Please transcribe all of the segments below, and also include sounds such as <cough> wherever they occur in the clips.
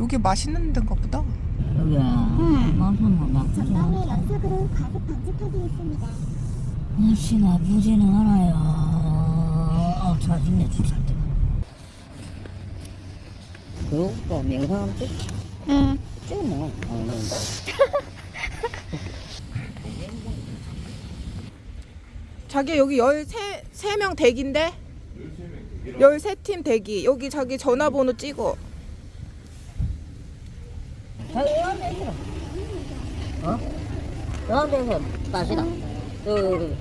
여기 맛있는 데인가 보다. 여기 많구나 나쁘지 전방에 않다 연속으로 과속 방지턱이 있습니다. 날씨 나쁘지는 않아요 아 짜증내 때 그리고 또 명상 찍 응. 찍네 어, 자기 여기 13, 3명 대기인데? 13팀 대기. 여기 자기 전화번호 찍어. 있어 어? 데서 마시라 여기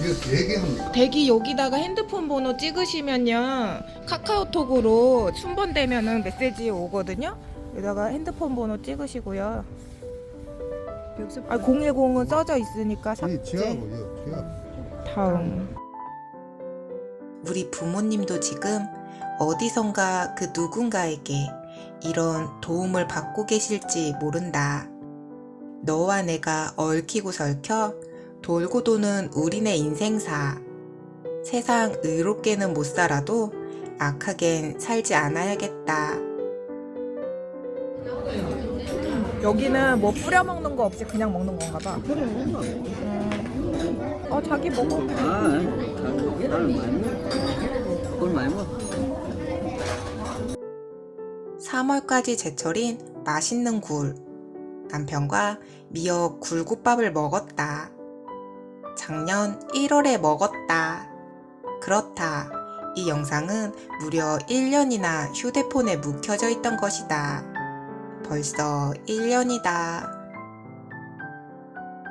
이거 대기합니까? 대기 여기다가 핸드폰 번호 찍으시면요. 카카오톡으로 순번되면은 메시지 오거든요. 여기다가 핸드폰 번호 찍으시고요. 여기서 아 010은 써져 있으니까 이 삭제. 지하. 다음. 우리 부모님도 지금 어디선가 그 누군가에게 이런 도움을 받고 계실지 모른다. 너와 내가 얽히고 설켜 돌고 도는 우리네 인생사. 세상 의롭게는 못 살아도 악하겐 살지 않아야겠다. 여기는 뭐 뿌려 먹는 거 없이 그냥 먹는 건가 봐. 음. 어 자기 먹어. 아 나는 많이 먹어 그걸 많이 먹어 3월까지 제철인 맛있는 굴. 남편과 미역 굴국밥을 먹었다. 작년 1월에 먹었다. 그렇다. 이 영상은 무려 1년이나 휴대폰에 묵혀져 있던 것이다. 벌써 1년이다.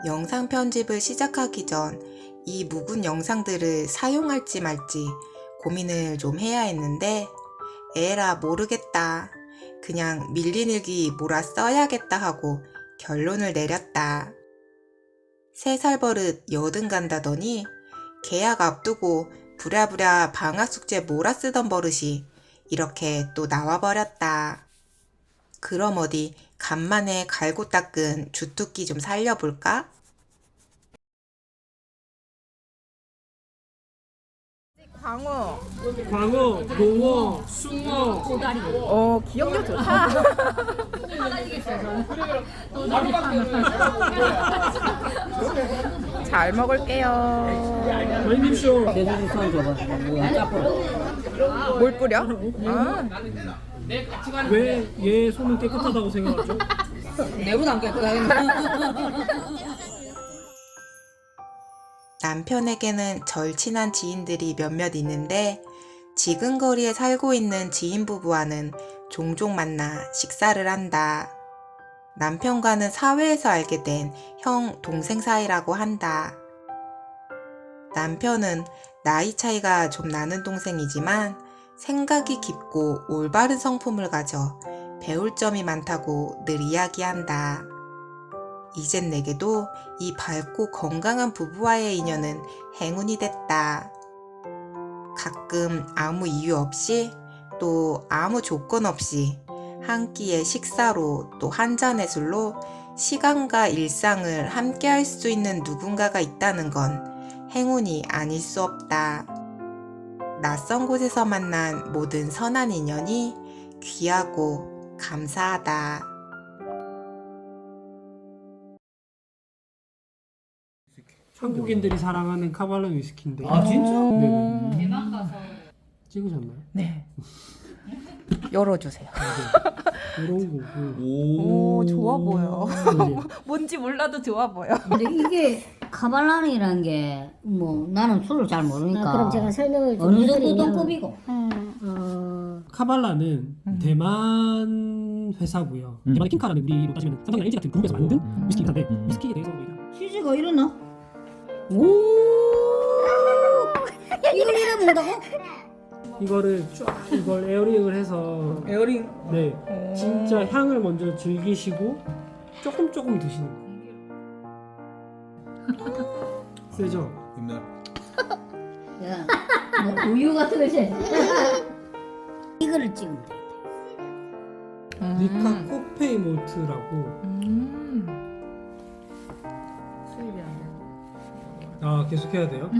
영상 편집을 시작하기 전 이 묵은 영상들을 사용할지 말지 고민을 좀 해야 했는데 에라 모르겠다. 그냥 밀리늘기 몰아 써야겠다 하고 결론을 내렸다. 세 살 버릇 여든 간다더니 계약 앞두고 부랴부랴 방학 숙제 몰아 쓰던 버릇이 이렇게 또 나와버렸다. 그럼 어디 간만에 갈고 닦은 주특기 좀 살려볼까? 광어. 광어, 농어, 숭어, 어, 기억력 좋다. <laughs> 잘 먹을게요. 왼입쇼 대수지 손 줘봐 뭐 짜포로 뭘 뿌려? 아, 왜 얘 손은 깨끗하다고 생각하죠? <laughs> 내보다 안 깨끗하겠네 남편에게는 절친한 지인들이 몇몇 있는데 지근 거리에 살고 있는 지인 부부와는 종종 만나 식사를 한다. 남편과는 사회에서 알게 된 형, 동생 사이라고 한다. 남편은 나이 차이가 좀 나는 동생이지만 생각이 깊고 올바른 성품을 가져 배울 점이 많다고 늘 이야기한다. 이젠 내게도 이 밝고 건강한 부부와의 인연은 행운이 됐다. 가끔 아무 이유 없이 또 아무 조건 없이 한 끼의 식사로 또 한 잔의 술로 시간과 일상을 함께 할 수 있는 누군가가 있다는 건 행운이 아닐 수 없다. 낯선 곳에서 만난 모든 선한 인연이 귀하고 감사하다. 한국인들이 사랑하는 카발라 위스키인데. 아 진짜? 네네. 찍으셨나요? 네. <laughs> 열어주세요. 이런 거. 그, 오, 좋아 보여. 네. <laughs> 뭔지 몰라도 좋아 보여. 근데 이게 카발란이라는 게 뭐 나는 술을 잘 모르니까 아, 그럼 제가 설명을 좀 어느 정도 해드리면 등급이고 음, 어, 카발라는 대만 회사고요. 대만의 킹카라는 우리로 따지면 삼성이나 LG 같은 그룹에서 만든 위스키긴 한데 위스키에 대해서 우리가 휴지가 이러나? 오 이걸 이래 먹는다고? 이거를 쫙 이걸 에어링을 해서 에어링. 네 진짜 향을 먼저 즐기시고 조금 조금 드시는 거. 세죠? 야, 뭐 우유 같은 거지? 이거를 찍으면 돼 리카 코페이 몰트라고 음. 아 계속 해야 돼요? <laughs>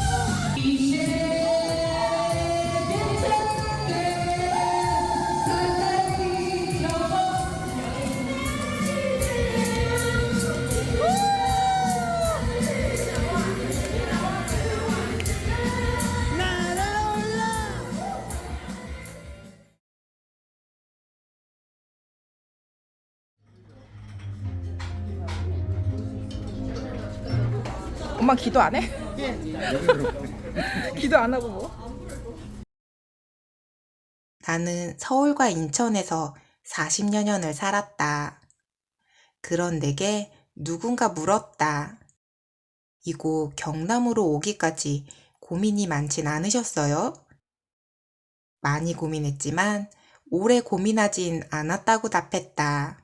엄마 기도 안 해? <laughs> 기도 안 하고 뭐? 나는 서울과 인천에서 40여 년을 살았다. 그런 내게 누군가 물었다. 이곳 경남으로 오기까지 고민이 많진 않으셨어요? 많이 고민했지만 오래 고민하진 않았다고 답했다.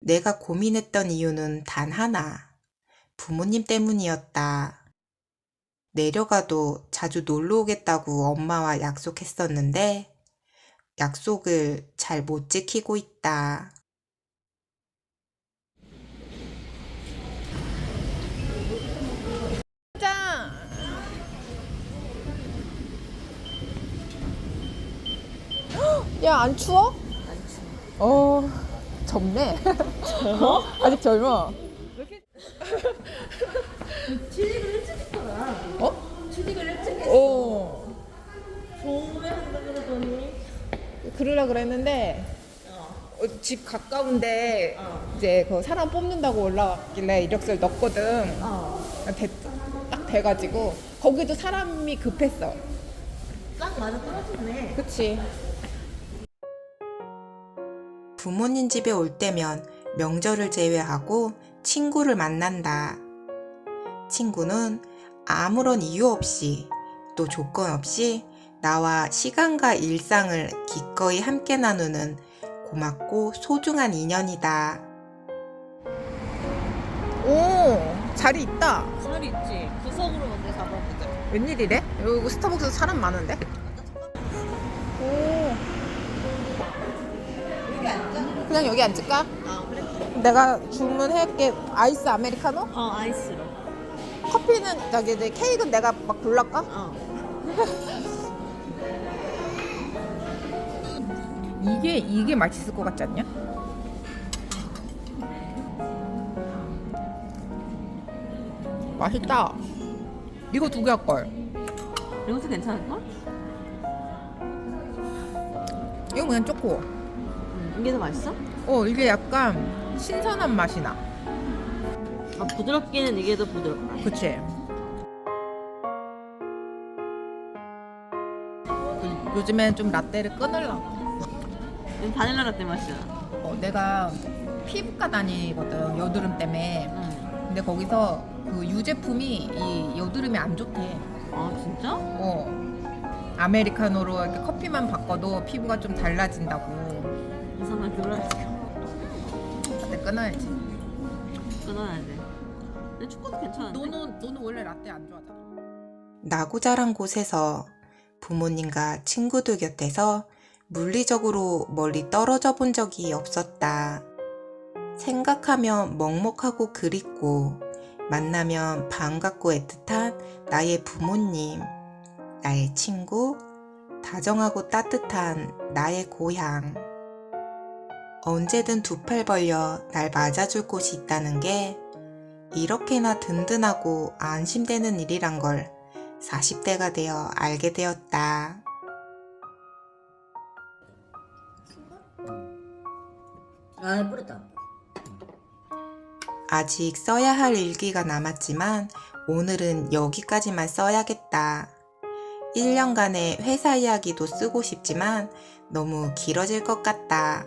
내가 고민했던 이유는 단 하나. 부모님 때문이었다. 내려가도 자주 놀러 오겠다고 엄마와 약속했었는데 약속을 잘 못 지키고 있다. 짠! <gasps> 야, 안 추워? 안 추워. 어, 젊네. <laughs> 어? 아직 젊어. 취직을 일찍 했더라. 어? 취직을 일찍 했어. 어. 좋으면 한다 그러더니. 그러라 그랬는데, 어, 집 가까운데, 이제 그 사람 뽑는다고 올라왔길래 이력서를 넣었거든. 됐, 딱 돼가지고 거기도 사람이 급했어. 딱 맞아 떨어지네. 그치? 부모님 집에 올 때면 명절을 제외하고 친구를 만난다. 친구는 아무런 이유 없이 또 조건 없이 나와 시간과 일상을 기꺼이 함께 나누는 고맙고 소중한 인연이다. 오 자리 있다. 잘 있지. 구석으로 먼저 잡아보자. 웬일이래? 여기 스타벅스 사람 많은데? 오. 그냥 여기 앉을까? 아 그래? 내가 주문할게 아이스 아메리카노? 어 아이스로. 커피는 저기 이제 케이크는 내가 막 골랄까? 어. <laughs> 이게 이게 맛있을 것 같지 않냐? 맛있다. 이거 두 개 할 걸. 이것도 괜찮을 걸? 이거 그냥 초코. 응. 이게 더 맛있어? 어 이게 약간 신선한 맛이 나. 아 부드럽기는 이게 더 부드럽다. 그치? 요즘엔 좀 라떼를 끊으려고. 이건 바닐라 라떼 맛이야. 어, 내가 피부과 다니거든 여드름 때문에. 응. 근데 거기서 그 유제품이 이 여드름이 안 좋대. 아 진짜? 어. 아메리카노로 이렇게 커피만 바꿔도 피부가 좀 달라진다고. 이상한? 라떼 끊어야지. 끊어야 돼. 근데 초코도 괜찮은데? 너는 너는 원래 라떼 안 좋아하잖아. 나고 자란 곳에서 부모님과 친구들 곁에서 물리적으로 멀리 떨어져 본 적이 없었다. 생각하면 먹먹하고 그립고 만나면 반갑고 애틋한 나의 부모님, 나의 친구, 다정하고 따뜻한 나의 고향. 언제든 두 팔 벌려 날 맞아줄 곳이 있다는 게 이렇게나 든든하고 안심되는 일이란 걸 40대가 되어 알게 되었다. 아 뿌렸다. 아직 써야 할 일기가 남았지만 오늘은 여기까지만 써야겠다. 1년간의 회사 이야기도 쓰고 싶지만 너무 길어질 것 같다.